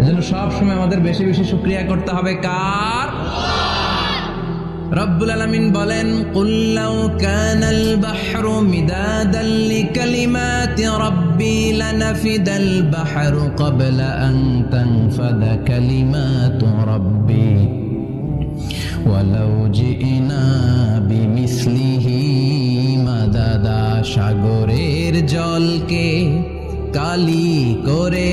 এজন্য সব সময় আমাদের বেশি বেশি শুক্রিয়া করতে হবে, কার? রব্বুল আলামিন বলেন, কুল লাউ কানাল বাহরু মিদাদান লিকালিমাতি রাব্বি লানাফিদাল বাহরু ক্বাবলা আন তানফাদা কালিমাতু রাব্বি ওয়ালাউ জিনা বিমিসলিহি মাদাদা সাগরের জলকে কালি করে।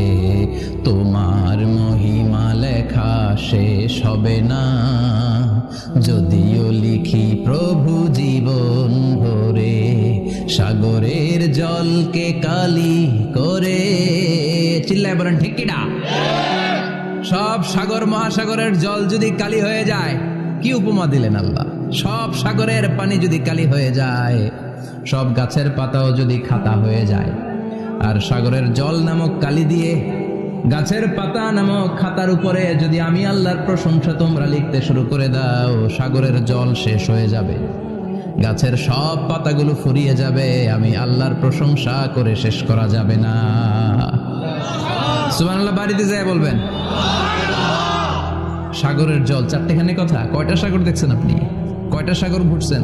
যদিও লিখি প্রভু জীবন ভরে, সাগরের জলকে কালি করে। চিল্লায় বলেন, ঠিক কিনা সব সাগর মহাসাগরের জল যদি কালি হয়ে যায়, কি উপমা দিলেন আল্লাহ? সব সাগরের পানি যদি কালি হয়ে যায়, সব গাছের পাতাও যদি খাতা হয়ে যায়, আর সাগরের জল নামক কালি দিয়ে গাছের পাতা নামক খাতার উপরে যদি আমি আল্লাহর প্রশংসা তোমরা লিখতে শুরু করে দাও, সাগরের জল শেষ হয়ে যাবে। গাছের সব পাতাগুলো ফুরিয়ে যাবে, আমি আল্লাহর প্রশংসা করে শেষ করা যাবে না। সুবহানাল্লাহ, বাড়িতে যায় বলবেন। সাগরের জল, চারটেখানে কথা। কয়টা সাগর দেখছেন আপনি? কয়টা সাগর ঘুরছেন?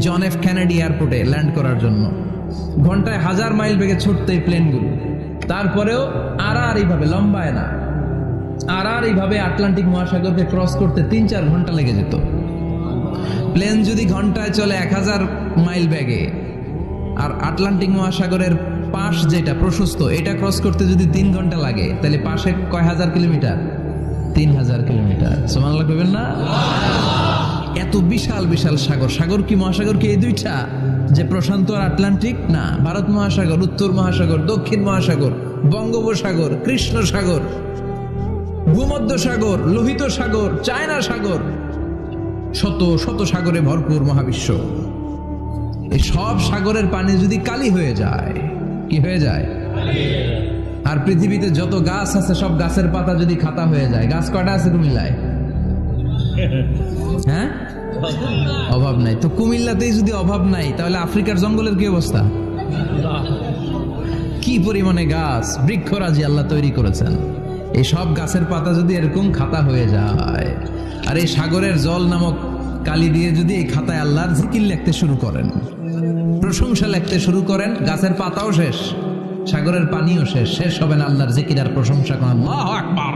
জন এফ কেনেডি এয়ারপোর্টে ল্যান্ড করার জন্য। ঘন্টায় হাজার মাইল বেগে ছুটতে এই প্লেনগুলো। তারপরেও আড়াআড়ি ভাবে লম্বায় না। আড়াআড়ি ভাবে আটলান্টিক মহাসাগরকে ক্রস করতে তিন চার ঘণ্টা লেগে যেত। প্লেন যদি ঘন্টায় চলে এক হাজার মাইল ব্যাগে আর আটলান্টিক মহাসাগরের পাশ যেটা প্রশস্ত, এটা ক্রস করতে যদি তিন ঘণ্টা লাগে, তাহলে পাশে কয় হাজার কিলোমিটার? তিন হাজার কিলোমিটার। সমান লাগবেন না? এত বিশাল বিশাল সাগর। সাগর কি মহাসাগর কি এই দুইটা? যে প্রশান্ত আর আটলান্টিক? না, ভারত মহাসাগর, উত্তর মহাসাগর, দক্ষিণ মহাসাগর, বঙ্গোপসাগর কৃষ্ণ সাগর ভূমধ্য সাগর, লোহিত সাগর, চায়না সাগর, শত শত সাগরে ভরপুর মহাবিশ্ব। এই সব সাগরের পানি যদি কালি হয়ে যায়, কি হয়ে যায়? আর পৃথিবীতে যত গাছ আছে, সব গাছের পাতা যদি খাতা হয়ে যায়, গাছ কটা আছে কুমিল্লায়? হ্যাঁ? অভাব নাই। তো কুমিল্লাতেই যদি অভাব নাই তাহলে আফ্রিকার জঙ্গলের কি অবস্থা? কি পরিমাণে গাছ? বৃক্ষরাজি আল্লাহ তৈরি করেছেন। এই সব গাছের পাতা যদি এরকম খাতা হয়ে যায় আর এই সাগরের জল নামক কালি দিয়ে যদি এই খাতায় আল্লাহর জিকির লিখতে শুরু করেন প্রশংসা লিখতে শুরু করেন গাছের পাতাও শেষ সাগরের পানিও শেষ শেষ হবে না আল্লাহর জিকির আর প্রশংসা করেন আল্লাহু আকবার।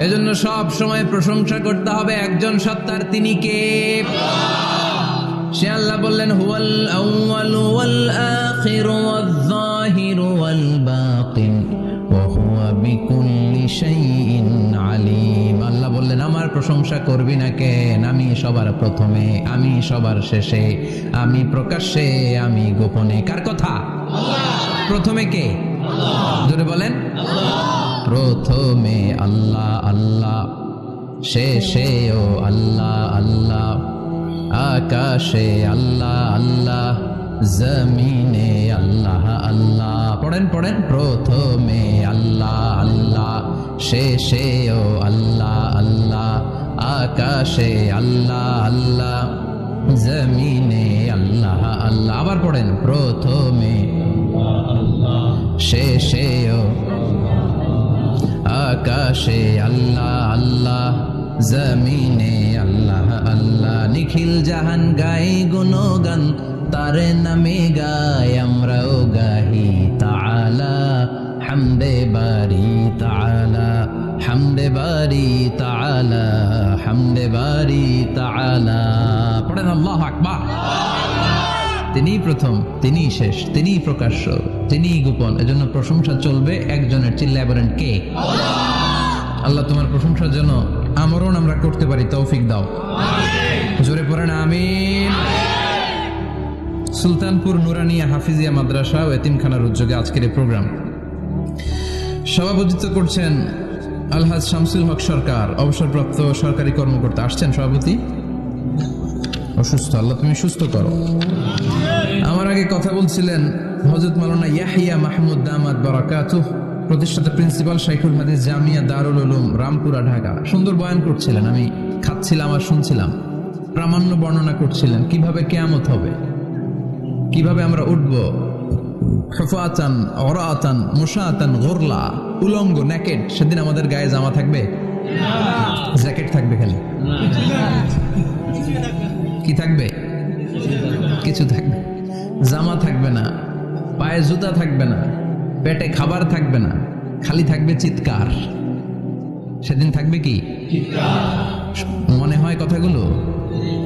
এজন্য সব সময় প্রশংসা করতে হবে একজন সত্তার তিনি কে? সে আল্লাহ বললেন, হুয়াল আউয়াল ওয়াল আখির ওয়াল যাহির ওয়াল বাতিন, ওয়া হুয়া বিকুল্লি শাইইন আলিম। আল্লাহ বললেন, আমার প্রশংসা করবি না কেন? আমি সবার প্রথমে, আমি সবার শেষে, আমি প্রকাশ্যে, আমি গোপনে। কার কথা? প্রথমে কে? জোরে বলেন। প্রথমে আল্লাহ আল্লাহ। শেষেও আল্লাহ আল্লাহ। আকাশে আল্লাহ আল্লাহ। জমিনে আল্লাহ আল্লাহ। পড়েন পড়েন। প্রথমে আল্লাহ আল্লাহ। শেষেও আল্লাহ আল্লাহ। আকাশে আল্লাহ আল্লাহ। জমিনে আল্লাহ আল্লাহ। আবার পড়েন। প্রথমে শেষেও আকাশে আল্লাহ আল্লাহ, জমিনে আল্লাহ আল্লাহ। নিখিল জাহান গাই গুণগান, তারে নামে গাই আমরাও গাহি তাআলা। হামদে বারি তাআলা, হামদে বারি তাআলা, হামদে বারি তাআলা। পড়েন আল্লাহু আকবার। তিনি প্রথম তিনি শেষ তিনি প্রকাশ্য তিনি গোপন। এজন্য প্রশংসা চলবে একজনের চিল্লায় বলেন, কে? আল্লাহ তোমার প্রশংসার জন্য আমরণ আমরা করতে পারি, তৌফিক দাও। জোরে পড়েন, আমিন। সুলতানপুর নুরানিয়া হাফিজিয়া মাদ্রাসা ও এতিমখানার উদ্যোগে আজকের এই প্রোগ্রাম। সভাপতিত্ব করছেন আলহাজ শামসুল হক সরকার, অবসরপ্রাপ্ত সরকারি কর্মকর্তা। আসছেন সভাপতি? অসুস্থ, আল্লাহ তুমি সুস্থ করো। আমার আগে কথা বলছিলেন হজরত মালানা ইয়াহিয়া মাহমুদ দামাদ বারাকাতুহ, প্রতিষ্ঠাতা প্রিন্সিপাল শাইখুল হাদিস জামিয়া দারুল উলুম, রামপুরা, ঢাকা। সুন্দর বয়ান করছিলেন, আমি খাচ্ছিলাম আর শুনছিলাম। প্রামাণ্য বর্ণনা করছিলেন, কীভাবে কেয়ামত হবে? কীভাবে আমরা উঠব? খফাতান অরাতান মুসাতান গোরলা, উলঙ্গ নেকেট সেদিন আমাদের গায়ে জামা থাকবে? জ্যাকেট থাকবে খালি। কি থাকবে? কিছু থাকবে। জামা থাকবে না পায়ে জুতা থাকবে না পেটে খাবার থাকবে না খালি থাকবে চিৎকার। সেদিন থাকবে কি? মনে হয় কথাগুলো?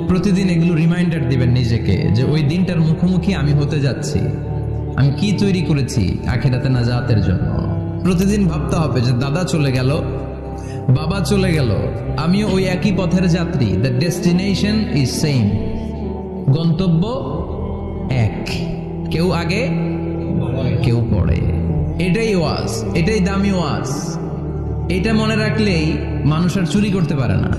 প্রতিদিন এগুলো রিমাইন্ডার দিবেন নিজেকে যে ওই দিনটার মুখোমুখি আমি হতে যাচ্ছি। আমি কি তৈরি করেছি আখেরাতে না জন্য? প্রতিদিন ভাবতে হবে যে দাদা চলে গেল বাবা চলে গেল। আমিও ওই একই পথের যাত্রী। দ্য ডেস্টিনেশন ইজ সেম গন্তব্য এক। কেউ আগে, কেউ পড়ে এটাই ওয়াজ, এটাই দামি ওয়াজ। এটা মনে রাখলেই মানুষ আর চুরি করতে পারে না।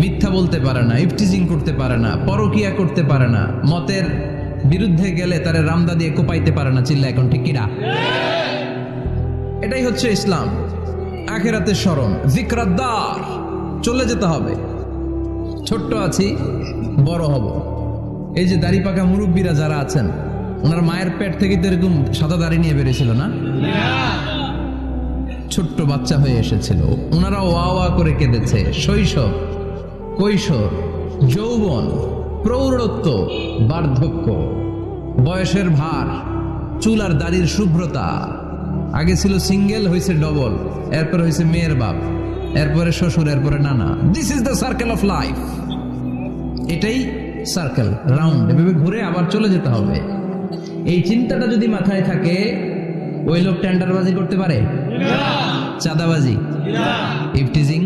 মিথ্যা বলতে পারে না, ইফটিজিং করতে পারে না, পরকিয়া করতে পারে না। মতের বিরুদ্ধে গেলে তারে রামদা দিয়ে কোপাইতে পারে না চিল্লা এখন ঠিক এটাই হচ্ছে ইসলাম। আখেরাতে স্মরণ জিক্রাদ্দার চলে যেতে হবে। ছোট্ট আছি, বড় হব। এই যে দাড়ি পাকা মুরব্বীরা যারা আছেন, ওনার মায়ের পেট থেকে তো এরকম সাদা দাড়ি নিয়ে বেরিয়েছিল না? ছোট্ট বাচ্চা হয়ে এসেছিল। ওনারা ওয়া ওয়া করে কেঁদেছে। শৈশব, কৈশোর, যৌবন, প্রৌঢ়ত্ব, বার্ধক্য, বয়সের ভার, চুল আর দাড়ির শুভ্রতা। আগে ছিল সিঙ্গেল হয়েছে ডবল, এরপর হয়েছে মেয়ের বাপ, এরপরে শ্বশুর, এরপরে নানা। This is the circle of life এটাই সার্কেল রাউন্ড এভাবে ঘুরে আবার চলে যেতে হবে। এই চিন্তাটা যদি মাথায় থাকে, ওই লোক টেন্ডারবাজি করতে পারে? চাঁদাবাজি? ইফটিজিং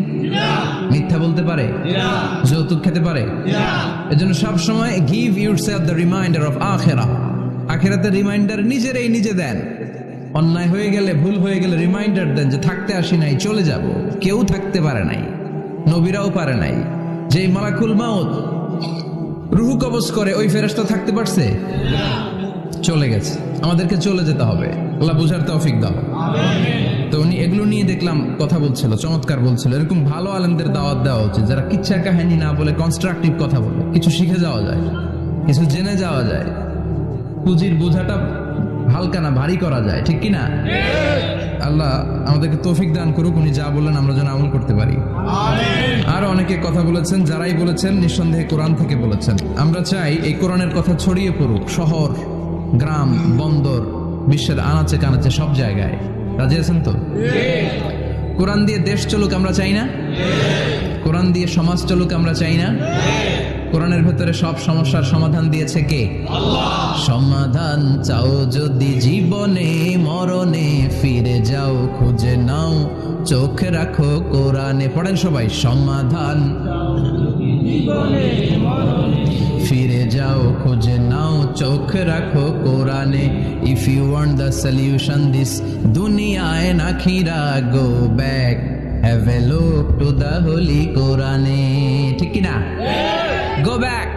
মিথ্যা বলতে পারে? যৌতুক খেতে পারে? এজন্য সব সময় give yourself the reminder of আখেরা। আখেরাতে রিমাইন্ডার নিজেরাই নিজে দেন। অন্যায় হয়ে গেলে, ভুল হয়ে গেলে রিমাইন্ডার দেন যে থাকতে আসি নাই, চলে যাব। কেউ থাকতে পারে নাই, নবীরাও পারে নাই। যেই মালাকুল মাউত রুহু কবজ করে, ওই ফেরেশতা থাকতে পারছে? চলে গেছে। আমাদেরকে চলে যেতে হবে। আল্লাহ বুঝার তৌফিক দাও। তো উনি এগুলো নিয়ে দেখলাম, কথা বলছিল, চমৎকার বলছিল। এরকম ভালো আলেমদের দাওয়াত দেওয়া উচিত, যারা কিচ্ছা কাহিনী না বলে কনস্ট্রাকটিভ কথা বলে। কিছু শিখে যাওয়া যায়, কিছু জেনে যাওয়া যায়। পুঁজির বোঝাটা হালকা না ভারী করা যায়, ঠিক কি না আল্লাহ আমাদেরকে তৌফিক দান করুক, উনি যা বললেন আমরা যেন আমল করতে পারি। আর অনেকে কথা বলেছেন, যারাই বলেছেন, নিঃসন্দেহে কোরআন থেকে বলেছেন। আমরা চাই এই কোরআনের কথা ছড়িয়ে পড়ুক, শহর, গ্রাম, বন্দর, বিশ্বের আনাচে কানাচে সব জায়গায়। রাজি আছেন তো? কোরআন দিয়ে দেশ চলুক আমরা চাই না? কোরআন দিয়ে সমাজ চলুক আমরা চাই না? কোরআনের ভেতরে সব সমস্যার সমাধান দিয়েছে কে? সমাধান চাও যদি জীবনে মরণে ফিরে যাও খুঁজে নাও চোখ রাখো কোরআনে। পড়েন সবাই সমাধান ফিরে যাও খুঁজে নাও চোখ রাখো কোরআনে। If you want the solution this দুনিয়ায় নাখিরা go back have a look to the holy কোরআনে ঠিক না go back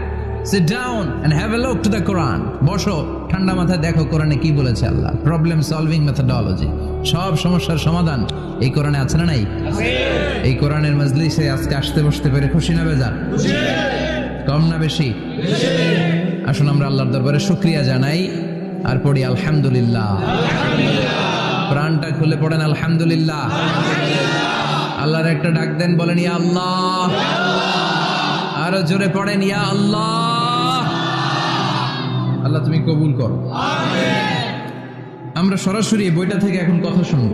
sit down and have a look to the Quran বসো ঠান্ডা মাথায় দেখো কোরআনে কি বলেছে আল্লাহ। প্রবলেম সলভিং মেথডোলজি সব সমস্যার সমাধান এই কোরআনে আছে না নাই? এই কোরআনের মজলিসে আজকে আসতে বসতে পেরে খুশি না বেজার? কম না বেশি? আসুন আমরা আল্লাহর দরবারে শুক্রিয়া জানাই আর পড়ি আলহামদুলিল্লাহ। প্রাণটা খুলে পড়েন আলহামদুলিল্লাহ। আল্লাহর একটা ডাক দেন বলেন ইয়া আল্লাহ। আরও জোরে পড়েন, ইয়া আল্লাহ! আল্লাহ, তুমি কবুল করো। আমরা সরাসরি বইটা থেকে এখন কথা শুনব।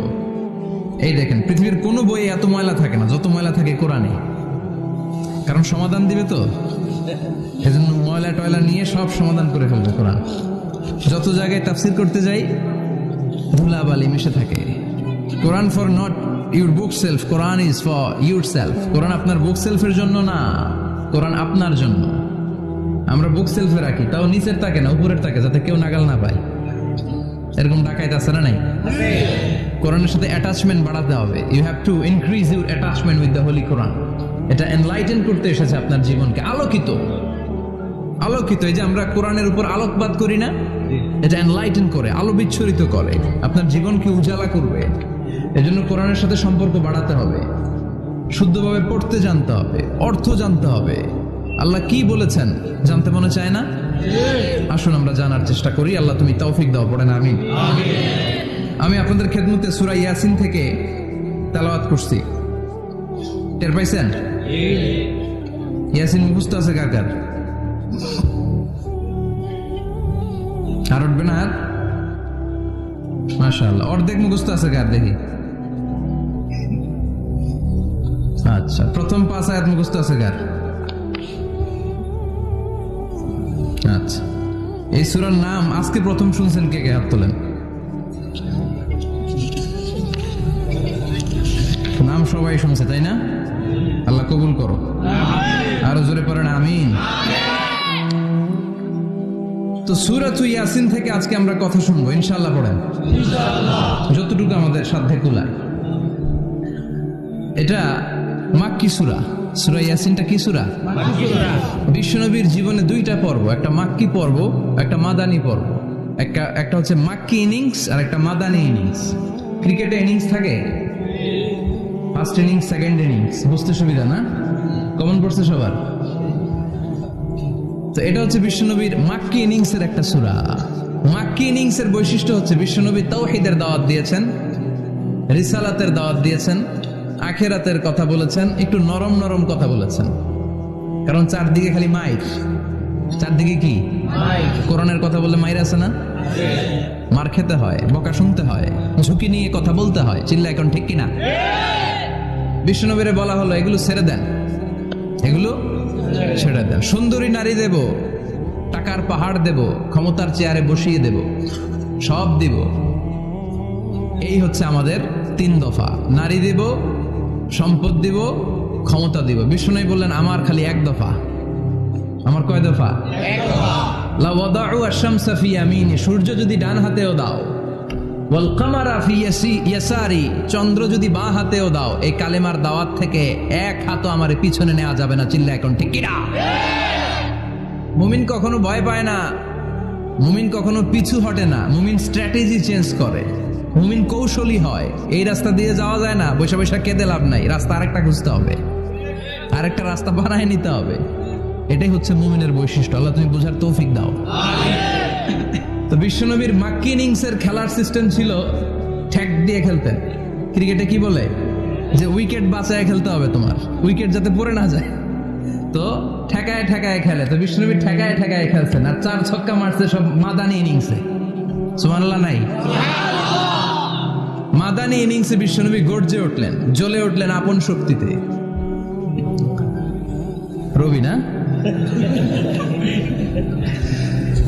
এই দেখেন, পৃথিবীর কোনো বইয়ে এত ময়লা থাকে না, যত ময়লা থাকে কোরআনে। কারণ সমাধান দিবে তো? এজন্য ময়লা টয়লা নিয়ে সব সমাধান করে ফেলবে কোরআন। যত জায়গায় তাফসির করতে যাই, ধুলাবালি মিশে থাকে। Quran for not your bookshelf, Quran is for yourself Quran আপনার বুক সেলফের জন্য না। কোরআন আপনার জন্য। আমরা বুক সেলফে রাখি, তাও নিচের থাকে না, উপরের থাকে যাতে কেউ নাগাল না পায়। এরকম ডাকাইতে আছে না নাই? কোরআনের সাথে অ্যাটাচমেন্ট বাড়াতে হবে। You have to increase your attachment with the holy Quran এটা এনলাইটেন করতে এসেছে আপনার জীবনকে। আলোকিত। আলোকিত, এই যে আমরা কোরআনের উপর আলোকপাত করি না, এটা এনলাইটেন করে, আলো বিচ্ছুরিত করে। আপনার জীবনকে উজালা করবে? এজন্য কোরআনের সাথে সম্পর্ক বাড়াতে হবে। শুদ্ধভাবে পড়তে জানতে হবে, অর্থ জানতে হবে। আল্লাহ কি বলেছেন জানতে মনে চায় না? আসুন আমরা জানার চেষ্টা করি, আল্লাহ তুমি তৌফিক দাও, পড়েন আমি আমি আপনাদের খেদমতে সুরা ইয়াসিন থেকে তেলাওয়াত করছি। টের পাইছেন? ইয়াসিন মুখস্থ আছে কার কার? আর উঠবে না মাশাআল্লাহ, অর্ধেক মুখস্থ আছে কার দেখি? আচ্ছা প্রথম পাঁচ আয়াত মুখস্থ আছে কার? আচ্ছা এই সুরার নাম আজকে প্রথম শুনছেন কে কে? হাত তোলেন। নাম সবাই শুনছে তাই না? আল্লাহ কবুল করো। আরও জোরে পড়েন আমিন। তো সুরাত ইয়াসিন থেকে আজকে আমরা কথা শুনব ইনশাল্লাহ পড়েন। যতটুকু আমাদের সাধ্যে কুলায় এটা মাক্কি সুরা। সুরা ইয়াসিনটা কি সুরা? বিশ্বনবীর জীবনে দুইটা পর্ব একটা মাক্কি পর্ব একটা মাদানি পর্ব। একটা একটা হচ্ছে মাক্কি ইনিংস আর একটা মাদানি ইনিংস। ক্রিকেটে ইনিংস থাকে? First innings second innings. বুঝতে সুবিধা না? কমন পড়ছে সবার? তো এটা হচ্ছে বিশ্বনবীর মাক্কি ইনিংস এর একটা সুরা। মাক্কি ইনিংস এর বৈশিষ্ট্য হচ্ছে বিশ্বনবী তাওহিদের দাওয়াত দিয়েছেন রিসালাতের দাওয়াত দিয়েছেন আখেরাতের কথা বলেছেন একটু নরম নরম কথা বলেছেন। কারণ চারদিকে খালি মাইর চারদিকে কি? কোরআনের কথা বললে মাইর আছে না? মার খেতে হয় বকা শুনতে হয় ঝুঁকি নিয়ে কথা বলতে হয় চিল্লা এখন ঠিক কিনা? বিষ্ণুনবীরে বলা হলো এগুলো ছেড়ে দেন। এগুলো ছেড়ে দেন। সুন্দরী নারী দেব টাকার পাহাড় দেব ক্ষমতার চেয়ারে বসিয়ে দেব সব দিব। এই হচ্ছে আমাদের তিন দফা। নারী দিব সম্পদ দিব, ক্ষমতা দিব। বিষ্ণু বললেন, আমার খালি এক দফা। আমার কয় দফা? সূর্য যদি ডান হাতেও দাও চন্দ্র যদি বাঁ হাতেও দাও, এই কালেমার দাওয়াত থেকে এক হাতও আমার পিছনে নেওয়া যাবে না চিল্লা এখন ঠিক মুমিন কখনো ভয় পায় না, মুমিন কখনো পিছু হটে না, মুমিন স্ট্র্যাটেজি চেঞ্জ করে। মুমিন কৌশলী হয়। এই রাস্তা দিয়ে যাওয়া যায় না বৈশা বৈশা কেঁদে লাভ নাই। রাস্তা আরেকটা খুঁজতে হবে। আরেকটা রাস্তা বানায় নিতে হবে। এটাই হচ্ছে মুমিনের বৈশিষ্ট্য। আল্লাহ তুমি বোঝার তৌফিক দাও। তো বিশ্বনবীর মাক্কি ইনিংসের খেলার সিস্টেম ছিল ঠ্যাক দিয়ে খেলতেন। ক্রিকেটে কি বলে? যে উইকেট বাঁচায় খেলতে হবে তোমার। উইকেট যাতে পড়ে না যায়। তো ঠেকায় ঠেকায় খেলে। তো বিষ্ণুনবী ঠেকায় ঠেকায় খেলছেন। আর চার ছক্কা মারছে সব মাদানি ইনিংসে। সুমানাল্লাহ নাই? মাদানি ইনিংসে বিশ্বনবী গর্জে উঠলেন জ্বলে উঠলেন আপন শক্তিতে। রবি না?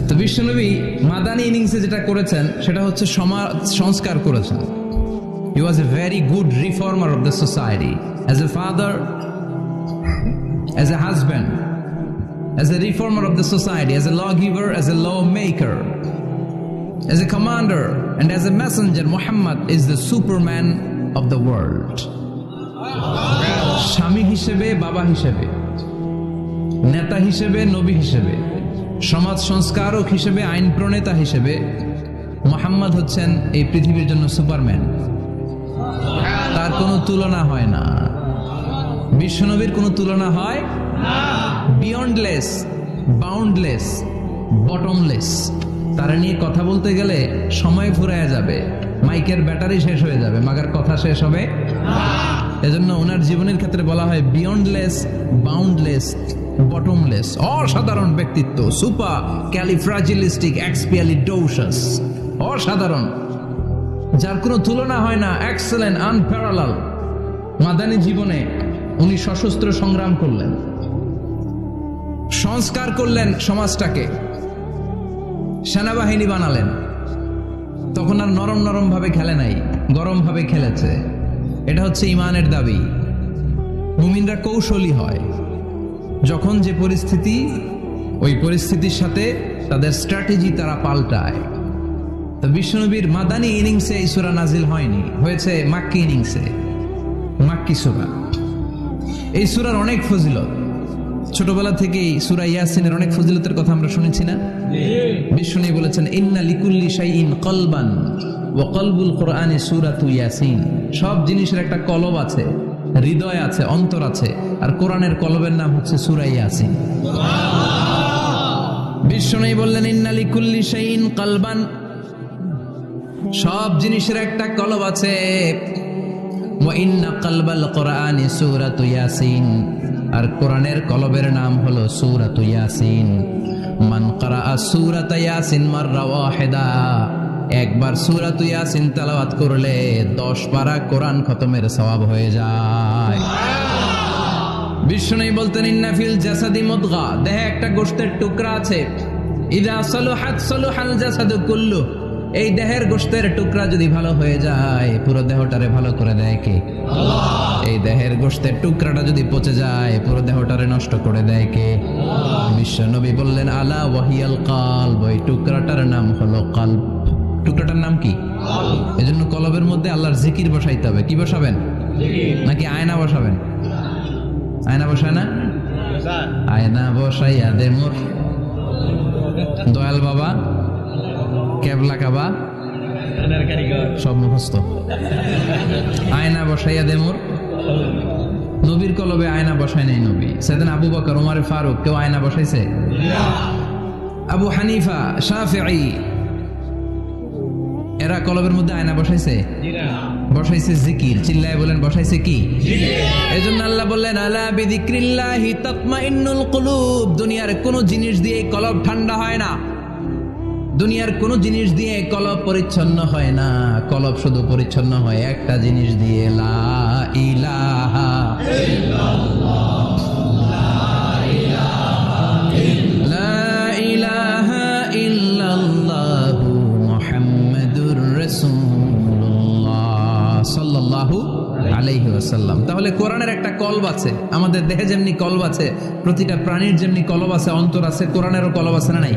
তো বিশ্বনবী মাদানি ইনিংসে যেটা করেছেন সেটা হচ্ছে সমাজ সংস্কার করেছেন। He was a very good reformer of the society as a father as a husband, as a reformer of the society, as a lawgiver, as a lawmaker, as a commander, and as a messenger, Muhammad is the superman of the world. স্বামী হিসেবে বাবা হিসেবে নেতা হিসেবে নবী হিসেবে সমাজ সংস্কারক হিসেবে আইন প্রণেতা হিসেবে মোহাম্মদ হচ্ছেন এই পৃথিবীর জন্য সুপারম্যান। তার কোনো তুলনা হয় না। বিশ্বনবীর কোনো তুলনা হয় বিয়ন্ডলেস বাউন্ডলেস বটমলেস তারা নিয়ে কথা বলতে গেলে সময় ফুরায় যাবে। মাইকের ব্যাটারি শেষ হয়ে যাবে, মাগার কথা শেষ হবে। এজন্য ওনার জীবনের ক্ষেত্রে বলা হয় বিয়ন্ডলেস বাউন্ডলেস বটমলেস অসাধারণ ব্যক্তিত্ব সুপার ক্যালিফ্রাজিলিস্টিক এক্সপিয়ালিডোসাস অসাধারণ। যার কোনো তুলনা হয় না এক্সেলেন্ট আনপ্যারালাল মাদানী জীবনে উনি সশস্ত্র সংগ্রাম করলেন, সংস্কার করলেন সমাজটাকে। সেনাবাহিনী বানালেন। তখন আর নরম নরম ভাবে খেলে নাই, গরম ভাবে খেলেছে। এটা হচ্ছে ইমানের দাবি। মুমিনরা কৌশলী হয়। যখন যে পরিস্থিতি, ওই পরিস্থিতির সাথে তাদের স্ট্র্যাটেজি তারা পাল্টায়। তো বিশ্বনবীর মাদানি ইনিংসে এই সুরা নাজিল হয়নি, হয়েছে মাক্কি ইনিংসে, মাক্কি সুরা। এই সুরার অনেক ফজিলত। ছোটবেলা থেকেই সুরা ইয়াসিনের অনেক ফজিলতের কথা আমরা শুনেছি না? বিষ্ণু বলেছেন ইন্না লিকুল্লি শাইইন কলবান ওয়া কলবুল কোরআনে সূরাতু ইয়াসিন। সব জিনিসের একটা কলব আছে হৃদয় আছে অন্তর আছে আর কোরআনের কলবের নাম হচ্ছে সূরা ইয়াসিন। বিষ্ণু বললেন ইন্না লিকুল্লি শাইইন কলবান। সব জিনিসের একটা কলব আছে ওয়াইন্না কালবাল কোরআনি সূরাতু ইয়াসিন। আর কোরআনের কলবের নাম হলো সূরাতু ইয়াসিন। মান ক্বারাআ সূরাতা ইয়াসিন মাররা ওয়াহিদা, একবার সূরাতু ইয়াসিন তেলাওয়াত করলে 10 পারা কোরআন খতমের সওয়াব হয়ে যায়। বিষ্ণু বলতেন, ইন্না ফিল জাসাদি মুদগা দেহে একটা গোশতের টুকরা আছে। ইদা সালুহাত সালুহাল জাসাদু কুল্লু এই দেহের গোশতের টুকরা যদি ভালো হয়ে যায়, পুরো দেহটারে ভালো করে দেয় কে? এই দেহের গোশতের টুকরাটা যদি পচে যায় পুরো দেহটারে নষ্ট করে দেয় কে? বিশ্ব নবী বললেন আলা ওয়াহিয়াল কাল ওই টুকরাটার নাম হলো কালব। টুকরাটার নাম কি? এজন্য কলবের মধ্যে আল্লাহর জিকির বসাইতে হবে। কি বসাবেন? নাকি আয়না বসাবেন? আয়না বসায় না? আয়না বসাইয়া দে মোর। দয়াল বাবা কেবলা কাবা সব মুখস্থ। আয়না বসাইয়া দে মোর। নবীর কলবে আয়না বসায় নাই নবী। সেদিন আবু বকর ওমর ফারুক, কেউ আয়না বসাইছে? আবু হানিফা, শাফিঈ, এরা কলবের মধ্যে আয়না বসাইছে? বসাইছে জিকির। চিল্লায় বলেন, বসাইছে কি? এজন্য আল্লাহ বললেন, আলা বিযিক্রিল্লাহি তাতমাইন্নুল কুলুব। দুনিয়ার কোন জিনিস দিয়ে কলব ঠান্ডা হয় না। দুনিয়ার কোন জিনিস দিয়ে কলব পরিচ্ছন্ন হয় না। কলব শুধু পরিচ্ছন্ন হয় একটা জিনিস দিয়ে। লা ইলাহা তাহলে কোরআনের একটা কলব আছে। আমাদের দেহে যেমনি কলব আছে, প্রতিটা প্রাণীর যেমনি কলব আছে, অন্তর আছে, কোরআনেরও কলব আছে না নাই?